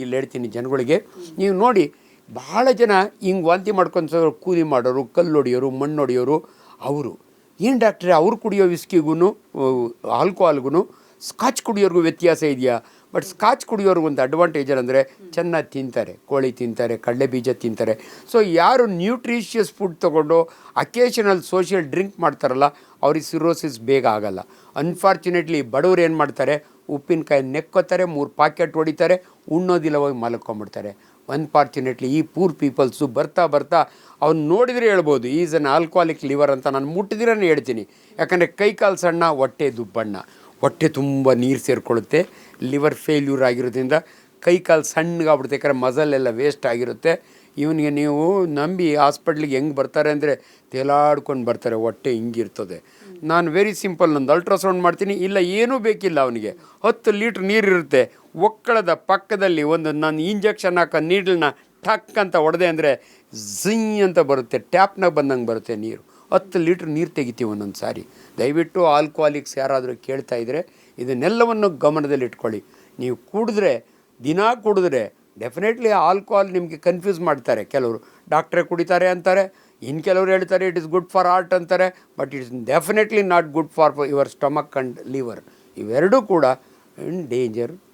ಇಲ್ಲಿ ಹೇಳ್ತೀನಿ ಜನಗಳಿಗೆ. ನೀವು ನೋಡಿ, ಬಹಳ ಜನ ಹಿಂಗೆ ವಾಂತಿ ಮಾಡ್ಕೊಂಡು ಕೂಲಿ ಮಾಡೋರು, ಕಲ್ಲು ಮಣ್ಣೊಡೆಯೋರು ಅವರು. ಏನು ಡಾಕ್ಟ್ರೆ ಅವ್ರು ಕುಡಿಯೋ ವಿಸ್ಕಿಗೂ ಆಲ್ಕೋಹಾಲ್ಗೂ ಸ್ಕಾಚ್ ಕುಡಿಯೋರ್ಗೂ ವ್ಯತ್ಯಾಸ ಇದೆಯಾ? ಬಟ್ ಸ್ಕಾಚ್ ಕುಡಿಯೋರ್ಗೆ ಒಂದು ಅಡ್ವಾಂಟೇಜ್ ಏನಂದರೆ ಚೆನ್ನಾಗಿ ತಿಂತಾರೆ. ಕೋಳಿ ತಿಂತಾರೆ, ಕಡಲೆ ಬೀಜ ತಿಂತಾರೆ. ಸೊ ಯಾರು ನ್ಯೂಟ್ರಿಷಿಯಸ್ ಫುಡ್ ತೊಗೊಂಡು ಅಕೇಶನಲ್ ಸೋಷಿಯಲ್ ಡ್ರಿಂಕ್ ಮಾಡ್ತಾರಲ್ಲ, ಅವ್ರಿಗೆ ಸಿರೋಸಿಸ್ ಬೇಗ ಆಗಲ್ಲ. ಅನ್ಫಾರ್ಚುನೇಟ್ಲಿ ಬಡವ್ರು ಏನು ಮಾಡ್ತಾರೆ ಉಪ್ಪಿನಕಾಯಿ ನೆಕ್ಕೋತಾರೆ, ಮೂರು ಪಾಕೆಟ್ ಹೊಡಿತಾರೆ ಉಣ್ಣೋದಿಲ್ಲ ಹೋಗಿ ಮಲ್ಕೊಂಬಿಡ್ತಾರೆ. ಅನ್ಫಾರ್ಚುನೇಟ್ಲಿ ಈ ಪೂರ್ ಪೀಪಲ್ಸು ಬರ್ತಾ ಬರ್ತಾ ಅವ್ನು ನೋಡಿದರೆ ಹೇಳ್ಬೋದು ಈಸ್ ಅನ್ ಆಲ್ಕೋಹಾಲಿಕ್ ಲಿವರ್ ಅಂತ ನಾನು ಮುಟ್ಟಿದಿರೇ ಹೇಳ್ತೀನಿ. ಯಾಕಂದರೆ ಕೈ ಕಾಲು ಸಣ್ಣ, ಹೊಟ್ಟೆ ದುಬ್ಬಣ್ಣ. ಹೊಟ್ಟೆ ತುಂಬ ನೀರು ಸೇರಿಕೊಳ್ಳುತ್ತೆ. ಲಿವರ್ ಫೇಲ್ಯೂರ್ ಆಗಿರೋದ್ರಿಂದ ಕೈ ಕಾಲು ಸಣ್ಣಗಾಗ್ಬಿಡುತ್ತೆ, ಯಾಕಂದರೆ ಮಸಲ್ ಎಲ್ಲ ವೇಸ್ಟ್ ಆಗಿರುತ್ತೆ. ಇವನಿಗೆ ನೀವು ನಂಬಿ ಹಾಸ್ಪಿಟ್ಲಿಗೆ ಹೆಂಗೆ ಬರ್ತಾರೆ ಅಂದರೆ ತೇಲಾಡ್ಕೊಂಡು ಬರ್ತಾರೆ, ಹೊಟ್ಟೆ ಹಿಂಗಿರ್ತದೆ. ನಾನು ವೆರಿ ಸಿಂಪಲ್ ನಂದು ಅಲ್ಟ್ರಾಸೌಂಡ್ ಮಾಡ್ತೀನಿ. ಇಲ್ಲ, ಏನೂ ಬೇಕಿಲ್ಲ ಅವನಿಗೆ. ಹತ್ತು ಲೀಟ್ರ್ ನೀರಿರುತ್ತೆ ಒಕ್ಕಳದ ಪಕ್ಕದಲ್ಲಿ ಒಂದು ನಾನು ಇಂಜೆಕ್ಷನ್ ಹಾಕೋ ನೀಡ್ಲನ್ನ ಟಕ್ ಅಂತ ಹೊಡೆದೆ ಅಂದರೆ ಝಿಂಗ್ ಅಂತ ಬರುತ್ತೆ. ಟ್ಯಾಪ್ನಾಗ ಬಂದಂಗೆ ಬರುತ್ತೆ ನೀರು. ಹತ್ತು ಲೀಟ್ರ್ ನೀರು ತೆಗಿತೀವಿ ಒಂದೊಂದು ಸಾರಿ. ದಯವಿಟ್ಟು ಆಲ್ಕೋಹಾಲಿಕ್ಸ್ ಯಾರಾದರೂ ಕೇಳ್ತಾ ಇದ್ದರೆ ಇದನ್ನೆಲ್ಲವನ್ನು ಗಮನದಲ್ಲಿ ಇಟ್ಕೊಳ್ಳಿ ನೀವು ಕುಡಿದ್ರೆ ದಿನ ಕುಡಿದ್ರೆ ಡೆಫಿನೆಟ್ಲಿ ಆಲ್ಕೋಹಾಲ್ ನಿಮಗೆ ಕನ್ಫ್ಯೂಸ್ ಮಾಡ್ತಾರೆ. ಕೆಲವರು ಡಾಕ್ಟ್ರೇ ಕುಡಿತಾರೆ ಅಂತಾರೆ ಇನ್ನು ಕೆಲವರು ಹೇಳ್ತಾರೆ it is good for art ಅಂತಾರೆ but it's definitely not good for your stomach and liver ಇವೆರಡೂ ಕೂಡ ಇನ್ ಡೇಂಜರ್